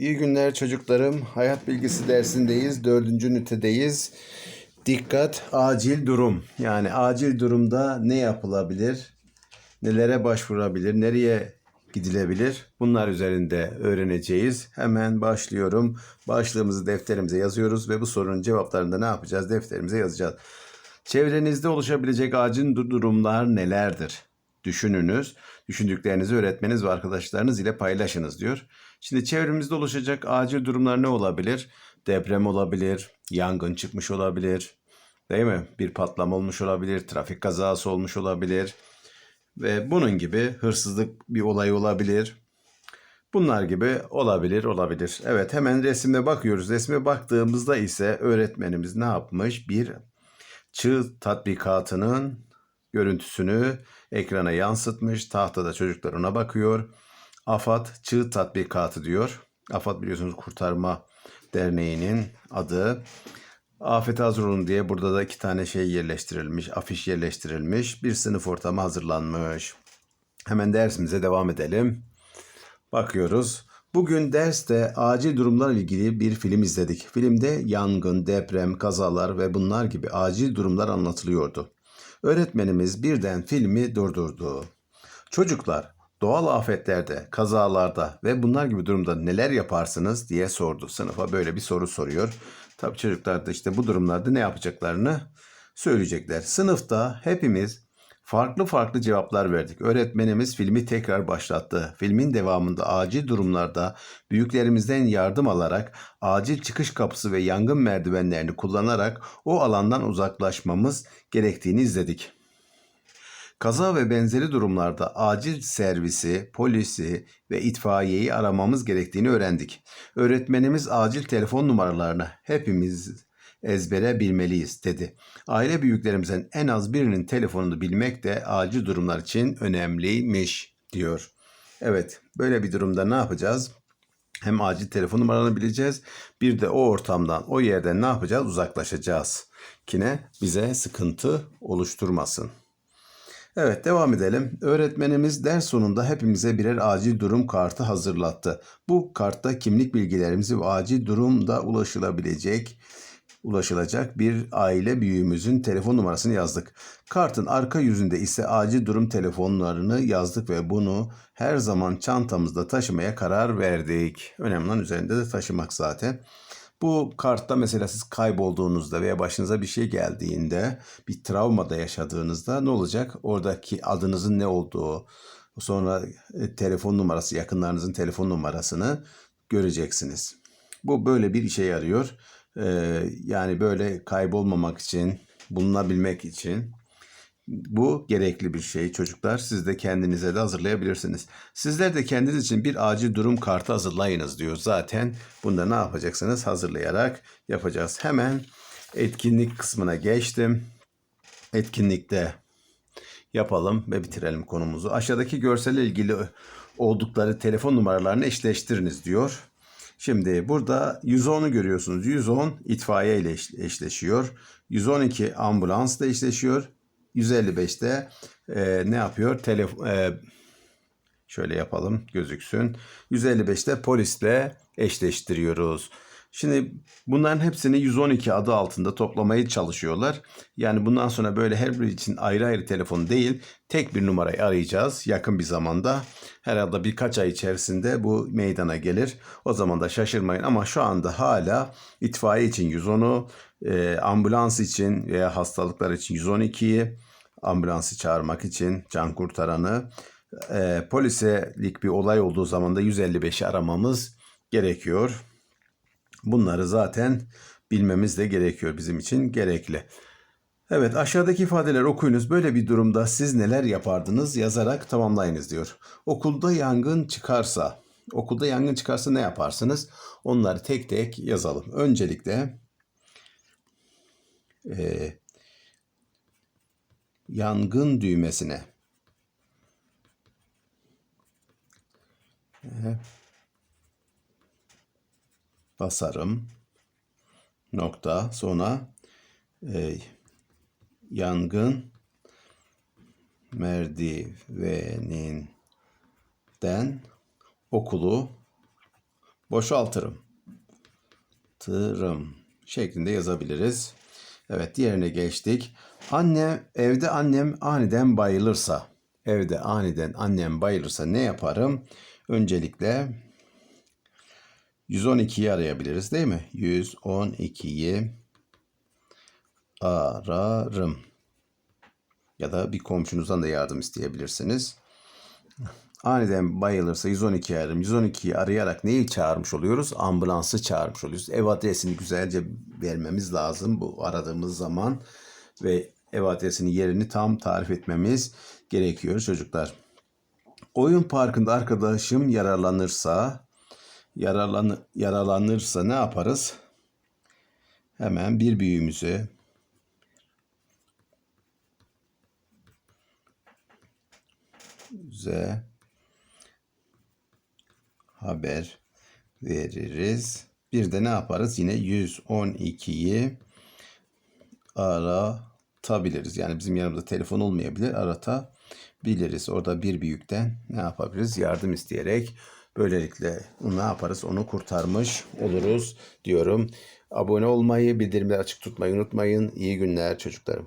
İyi günler çocuklarım. Hayat bilgisi dersindeyiz. Dördüncü ünitedeyiz. Dikkat, acil durum. Yani acil durumda ne yapılabilir? Nelere başvurabilir? Nereye gidilebilir? Bunlar üzerinde öğreneceğiz. Hemen başlıyorum. Başlığımızı defterimize yazıyoruz ve bu sorunun cevaplarını da ne yapacağız? Defterimize yazacağız. Çevrenizde oluşabilecek acil du- durumlar nelerdir? Düşününüz. Düşündüklerinizi öğretmeniz ve arkadaşlarınız ile paylaşınız diyor. Şimdi çevremizde oluşacak acil durumlar ne olabilir? Deprem olabilir, yangın çıkmış olabilir, değil mi? Bir patlama olmuş olabilir, trafik kazası olmuş olabilir ve bunun gibi hırsızlık bir olay olabilir. Bunlar gibi olabilir, olabilir. Evet hemen resme bakıyoruz. Resme baktığımızda ise öğretmenimiz ne yapmış? Bir çığ tatbikatının görüntüsünü ekrana yansıtmış. Tahtada çocuklar ona bakıyor. AFAD Çığ Tatbikatı diyor. AFAD biliyorsunuz Kurtarma Derneği'nin adı. Afet hazır olun diye burada da iki tane şey yerleştirilmiş, afiş yerleştirilmiş. Bir sınıf ortamı hazırlanmış. Hemen dersimize devam edelim. Bakıyoruz. Bugün derste acil durumlarla ilgili bir film izledik. Filmde yangın, deprem, kazalar ve bunlar gibi acil durumlar anlatılıyordu. Öğretmenimiz birden filmi durdurdu. Çocuklar, doğal afetlerde, kazalarda ve bunlar gibi durumda neler yaparsınız diye sordu. Sınıfa böyle bir soru soruyor. Tabii çocuklar da işte bu durumlarda ne yapacaklarını söyleyecekler. Sınıfta hepimiz farklı farklı cevaplar verdik. Öğretmenimiz filmi tekrar başlattı. Filmin devamında acil durumlarda büyüklerimizden yardım alarak acil çıkış kapısı ve yangın merdivenlerini kullanarak o alandan uzaklaşmamız gerektiğini izledik. Kaza ve benzeri durumlarda acil servisi, polisi ve itfaiyeyi aramamız gerektiğini öğrendik. Öğretmenimiz acil telefon numaralarını hepimiz ezbere bilmeliyiz dedi. Aile büyüklerimizin en az birinin telefonunu bilmek de acil durumlar için önemliymiş diyor. Evet, böyle bir durumda ne yapacağız? Hem acil telefon numaranı bileceğiz, bir de o ortamdan, o yerden ne yapacağız? Uzaklaşacağız. Kine bize sıkıntı oluşturmasın. Evet devam edelim. Öğretmenimiz ders sonunda hepimize birer acil durum kartı hazırlattı. Bu kartta kimlik bilgilerimizi ve acil durumda ulaşılabilecek ulaşılacak bir aile büyüğümüzün telefon numarasını yazdık. Kartın arka yüzünde ise acil durum telefonlarını yazdık ve bunu her zaman çantamızda taşımaya karar verdik. Önemli olan üzerinde de taşımak zaten. Bu kartta mesela siz kaybolduğunuzda veya başınıza bir şey geldiğinde, bir travmada yaşadığınızda ne olacak? Oradaki adınızın ne olduğu, sonra e, telefon numarası, yakınlarınızın telefon numarasını göreceksiniz. Bu böyle bir işe yarıyor. Ee, yani böyle kaybolmamak için, bulunabilmek için bu gerekli bir şey çocuklar. Siz de kendinize de hazırlayabilirsiniz. Sizler de kendiniz için bir acil durum kartı hazırlayınız diyor. Zaten bunda ne yapacaksınız? Hazırlayarak yapacağız. Hemen etkinlik kısmına geçtim. Etkinlikte yapalım ve bitirelim konumuzu. Aşağıdaki görselle ilgili oldukları telefon numaralarını eşleştiriniz diyor. Şimdi burada 110'u görüyorsunuz. 110 itfaiye ile eş- eşleşiyor. 112 ambulansla eşleşiyor. 155'te e, ne yapıyor? Telefon e, şöyle yapalım gözüksün. 155'te polisle eşleştiriyoruz. Şimdi bunların hepsini 112 adı altında toplamaya çalışıyorlar. Yani bundan sonra böyle her biri için ayrı ayrı telefon değil, tek bir numarayı arayacağız yakın bir zamanda. Herhalde birkaç ay içerisinde bu meydana gelir. O zaman da şaşırmayın ama şu anda hala itfaiye için 110'u, e, ambulans için veya hastalıklar için 112'yi, ambulansı çağırmak için can kurtaranı, e, poliselik bir olay olduğu zaman da 155'i aramamız gerekiyor. Bunları zaten bilmemiz de gerekiyor bizim için gerekli. Evet aşağıdaki ifadeler okuyunuz. Böyle bir durumda siz neler yapardınız yazarak tamamlayınız diyor. Okulda yangın çıkarsa, okulda yangın çıkarsa ne yaparsınız? Onları tek tek yazalım. Öncelikle eee, yangın düğmesine basarım. Nokta. Sonra eee, yangın merdiveninden okulu boşaltırım. Tırım şeklinde yazabiliriz. Evet diğerine geçtik. Anne evde annem aniden bayılırsa evde aniden annem bayılırsa ne yaparım? Öncelikle 112'yi arayabiliriz değil mi? 112'yi ararım. Ya da bir komşunuzdan da yardım isteyebilirsiniz. Aniden bayılırsa 112 ararım. 112'yi arayarak neyi çağırmış oluyoruz? Ambulansı çağırmış oluyoruz. Ev adresini güzelce vermemiz lazım bu aradığımız zaman ve ev adresinin yerini tam tarif etmemiz gerekiyor çocuklar. Oyun parkında arkadaşım yararlanırsa yararlan yaralanırsa ne yaparız? Hemen bir büyüğümüzü bize haber veririz. Bir de ne yaparız? Yine 112'yi aratabiliriz. Yani bizim yanımızda telefon olmayabilir. Aratabiliriz. Orada bir büyükten ne yapabiliriz? Yardım isteyerek böylelikle ne yaparız? Onu kurtarmış oluruz diyorum. Abone olmayı, bildirimleri açık tutmayı unutmayın. İyi günler çocuklarım.